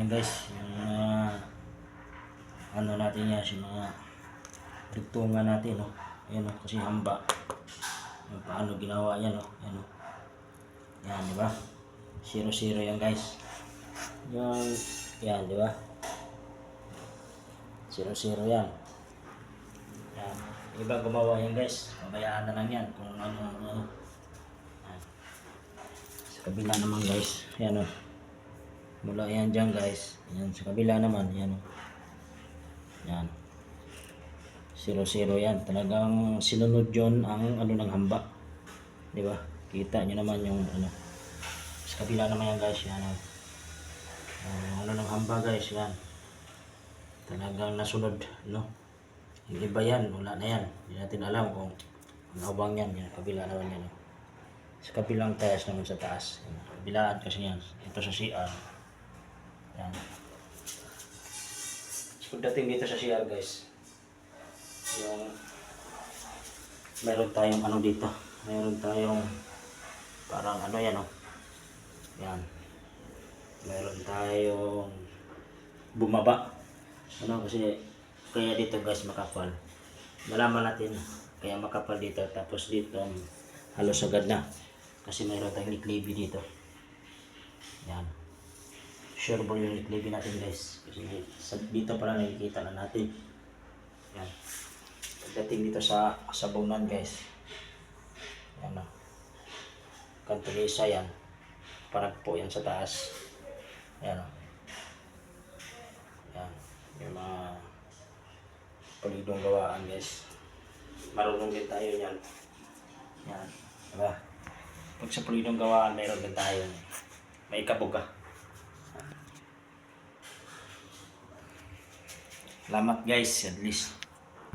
Ayan guys, yung mga ano natin yan, yung mga dugtungan natin, no? Ayan, no? kasi hamba. Yung paano ginawa yan, no? Ayan, no? Yan, di ba? Zero-zero yan guys. Yung, yan, di ba? Zero-zero yan. Yan. Iba gumawa yan guys. Pabayaan na lang yan kung ano, ano. Yan. Sa kabila naman guys. Yan o. Mula yan dyan guys. Yan sa kabila naman. Yan. Yan. Zero-zero yan. Talagang sinunod yun ang ano ng hamba. Di ba? Kita nyo naman yung ano. Sa kabila naman yan guys. Yan. Yung ano ng hamba guys. Yan. Talagang nasunod. No? Yung iba yan. Wala na yan. Hindi natin alam kung ano bang yan. Yan. Kabila naman yan. oh. Sa kabilang taas naman sa taas. Yan. Kabilaan kasi yan. Ito sa CR. Yan. So, dating dito sa CR guys. Yung meron tayong ano dito. Meron tayong parang ano yan oh. Yan. Meron tayong bumaba. Ano kasi kaya dito guys makapal. Malaman natin kaya makapal dito tapos dito halos agad na. Kasi mayroon tayong liklibi dito. Yan. Sure ball yung liklibi natin guys. Kasi dito pa lang nakikita na natin. Yan. Pagdating dito sa sabunan guys. Yan o. Kantilisa yan. Panagpo yan sa taas. Yan o. Yan. Yung mga palidong gawaan guys. Marunong din tayo yan. Yan. Diba? Pag sa palidong gawaan, mayroon din tayo. May kabuga. Salamat guys, at least